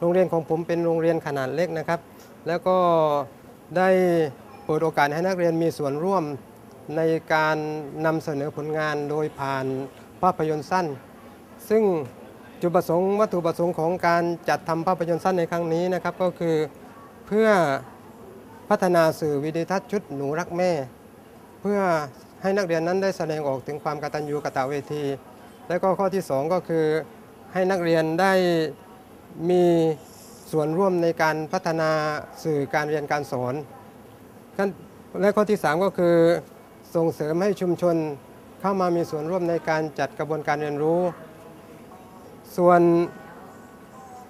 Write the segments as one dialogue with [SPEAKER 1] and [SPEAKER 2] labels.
[SPEAKER 1] โรงเรียนของผมเป็นโรงเรียนขนาดเล็กนะครับ แล้วก็ได้เปิดโอกาสให้นักเรียนมีส่วนร่วมในการนำเสนอผลงานโดยผ่านภาพยนตร์สั้น ซึ่งจุดประสงค์วัตถุประสงค์ของการจัดทำภาพยนตร์สั้นในครั้งนี้นะครับ ก็คือเพื่อพัฒนาสื่อวิดีทัศน์ชุดหนูรักแม่ เพื่อให้นักเรียนนั้นได้แสดงออกถึงความกตัญญูกตเวที และก็ข้อที่ 2 ก็คือให้นักเรียนได้ มีส่วนร่วมในการพัฒนาสื่อการเรียนการสอนและข้อที่ 3 ก็คือส่งเสริมให้ชุมชนเข้ามามีส่วนร่วมในการจัดกระบวนการเรียนรู้ ส่วน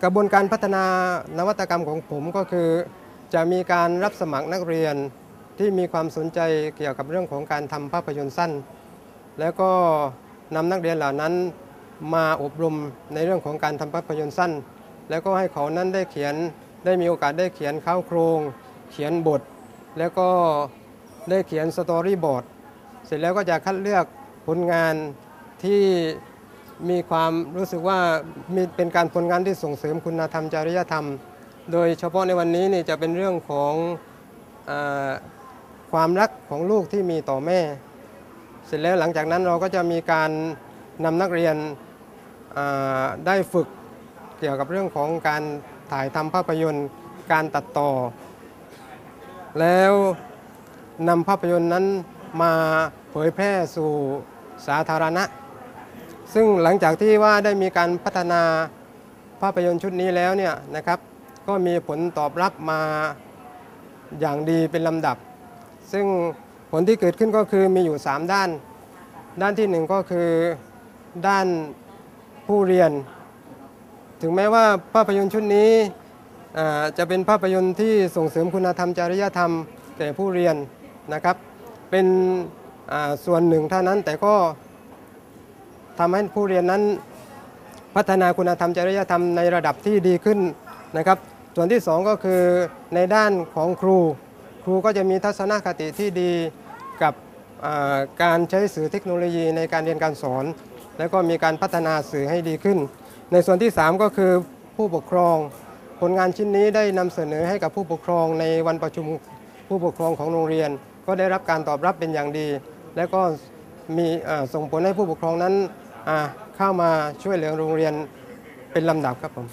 [SPEAKER 1] กระบวนการพัฒนานวัตกรรมของผมก็คือ จะมีการรับสมัครนักเรียนที่มีความสนใจเกี่ยวกับเรื่องของการทำภาพยนตร์สั้น แล้วก็นำนักเรียนเหล่านั้นมาอบรมในเรื่องของการทำภาพยนตร์สั้น แล้วก็ให้เขานั้นได้เขียนได้มีโอกาสได้เขียนข้าวโครง เขียนบท แล้วก็ได้เขียนสตอรี่บอร์ดเสร็จแล้วก็จะคัดเลือกผลงานที่มีความรู้สึกว่ามีเป็นการผลงานที่ส่งเสริมคุณธรรมจริยธรรม โดยเฉพาะในวันนี้นี่จะเป็นเรื่องของอความรักของลูกที่มีต่อแม่ เสร็จแล้วหลังจากนั้นเราก็จะมีการนำนักเรียนได้ฝึก เกี่ยวกับเรื่องของการถ่ายทำภาพยนตร์การตัดต่อ แล้วนำภาพยนตร์นั้นมาเผยแพร่สู่สาธารณะ ซึ่งหลังจากที่ว่าได้มีการพัฒนาภาพยนตร์ชุดนี้แล้วเนี่ยนะครับ ก็มีผลตอบรับมาอย่างดีเป็นลำดับ ซึ่งผลที่เกิดขึ้นก็คือมีอยู่ 3 ด้าน ด้านที่หนึ่งก็คือด้านผู้เรียน ถึงแม้ว่าภาพยนตร์ชุดนี้จะเป็นภาพยนตร์ที่ส่งเสริมคุณธรรมจริยธรรมแก่ผู้เรียนนะครับ เป็นส่วนหนึ่งเท่านั้นแต่ก็ทำให้ผู้เรียนนั้นพัฒนาคุณธรรมจริยธรรมในระดับที่ดีขึ้นนะครับ ส่วนที่สองก็คือในด้านของครู ครูก็จะมีทัศนคติที่ดีกับการใช้สื่อเทคโนโลยีในการเรียนการสอน แล้วก็มีการพัฒนาสื่อให้ดีขึ้น ในส่วนที่ 3 ก็คือผู้ปกครอง ผลงานชิ้นนี้ได้นำเสนอให้กับผู้ปกครองในวันประชุมผู้ปกครองของโรงเรียน ก็ได้รับการตอบรับเป็นอย่างดี และก็มีส่งผลให้ผู้ปกครองนั้นเข้ามาช่วยเหลือโรงเรียนเป็นลำดับครับผม